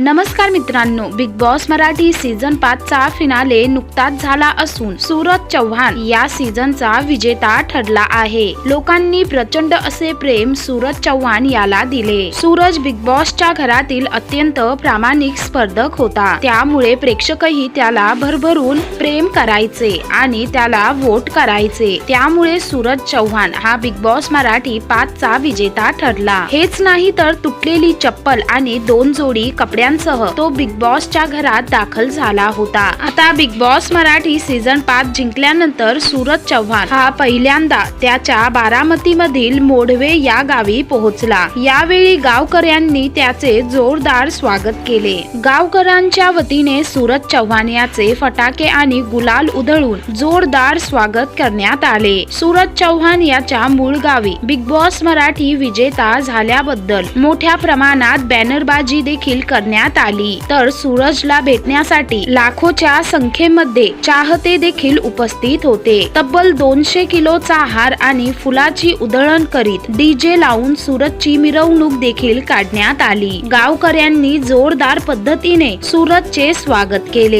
नमस्कार मित्रांनो big boss Marathi season पाच चा फिनाले नुकताच झाला असून सूरज चव्हाण या सीझनचा विजेता ठरला आहे. लोकांनी प्रचंड असे प्रेम सूरज चव्हाण याला दिले. सूरज बिग बॉसच्या घरातील अत्यंत प्रामाणिक स्पर्धक होता. त्यामुळे प्रेक्षकही त्याला भरभरून प्रेम करायचे आणि त्याला वोट करायचे. त्यामुळे सूरज चव्हाण हा बिग बॉस मराठी पाच चा विजेता ठरला. हेच नाही तर तुटलेली चप्पल आणि दोन जोडी कपड्या कपड्यांसह तो बिग बॉसच्या घरात दाखल झाला होता. आता बिग बॉस मराठी सीझन पाच जिंकल्यानंतर सूरज चव्हाण हा पहिल्यांदा त्याच्या बारामती मधील मोढवे या गावी पोहोचला. यावेळी गावकऱ्यांनी त्याचे जोरदार स्वागत केले. गावकऱ्यांच्या वतीने सूरज चव्हाण याचे फटाके आणि गुलाल उधळून जोरदार स्वागत करण्यात आले. सूरज चव्हाण याच्या मूळ गावी बिग बॉस मराठी विजेता झाल्याबद्दल मोठ्या प्रमाणात बॅनरबाजी देखील करण्यात आली. तर सूरजला भेटण्यासाठी लाखोच्या संख्येमध्ये चाहते देखील उपस्थित होते. तब्बल दोनशे किलोचा हार आणि फुलाची उधळण करीत डीजे लावून सूरजची मिरवणूक देखील काढण्यात आली. गावकऱ्यांनी जोरदार पद्धतीने सूरजचे स्वागत केले.